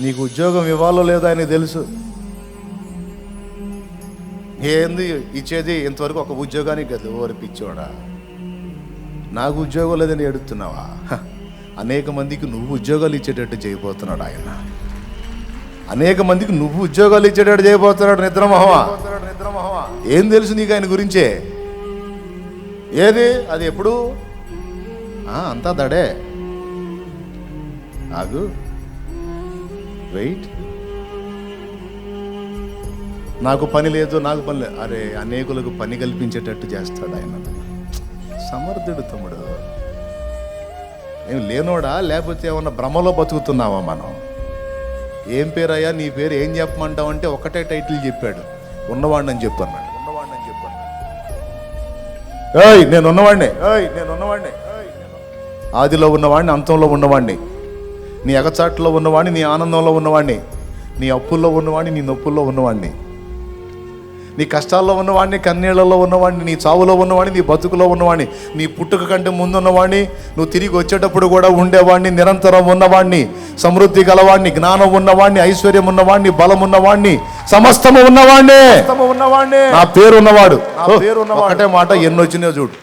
నీకు ఉద్యోగం ఇవ్వాలో లేదో ఆయనకు తెలుసు. ఏంది ఇచ్చేది? ఇంతవరకు ఒక ఉద్యోగానికి కదా. ఓరి పిచ్చోడా. నాకు ఉద్యోగం లేదని ఎడుతున్నావా అనేక మందికి నువ్వు ఉద్యోగాలు ఇచ్చేటట్టు చేయబోతున్నాడు ఆయన. అనేక మందికి నువ్వు ఉద్యోగాలు ఇచ్చేటట్టు చేయబోతున్నాడు నిద్రమహమా? ఏం తెలుసు నీకు ఆయన గురించే? ఏది? అది ఎప్పుడు? అంతా దడే. ఆగు. వెయిట్? నాకు పని లేదు నాకు పని లేదు. అరే అనేకులకు పని కల్పించేటట్టు చేస్తాడు ఆయన. సమర్థుడు తమ్ముడు. ఏం లేనోడా? లేకపోతే ఏమన్నా భ్రమలో బతుకుతున్నావా మనం? ఏం పేరయ్యా? నీ పేరు ఏం చెప్పమంటావు అంటే ఒకటే టైటిల్ చెప్పాడు. ఉన్నవాడిని అని అన్నాడు ఉన్నవాడిని అని చెప్పాను ఏయ్ నేను ఉన్నవాడిని ఏయ్ నేను ఉన్నవాడిని ఆదిలో ఉన్నవాడిని అంతంలో ఉన్నవాడిని. నీ ఎగచాట్లో ఉన్నవాడిని నీ ఆనందంలో ఉన్నవాడిని నీ అప్పుల్లో ఉన్నవాడిని నీ నొప్పుల్లో ఉన్నవాడిని నీ కష్టాల్లో ఉన్నవాడిని కన్నీళ్ళలో ఉన్నవాడిని నీ చావులో ఉన్నవాడిని నీ బతుకులో ఉన్నవాడిని నీ పుట్టుక కంటే ముందు ఉన్నవాడిని నువ్వు తిరిగి వచ్చేటప్పుడు కూడా ఉండేవాడిని నిరంతరం ఉన్నవాడిని సమృద్ధి గలవాడిని జ్ఞానం ఉన్నవాడిని ఐశ్వర్యం ఉన్నవాడిని బలం ఉన్నవాడిని సమస్తము ఉన్నవాడిని ఉన్నవాడిని నా పేరు ఉన్నవాడు ఒకటే మాట ఎన్ని వచ్చినాయో చూడు.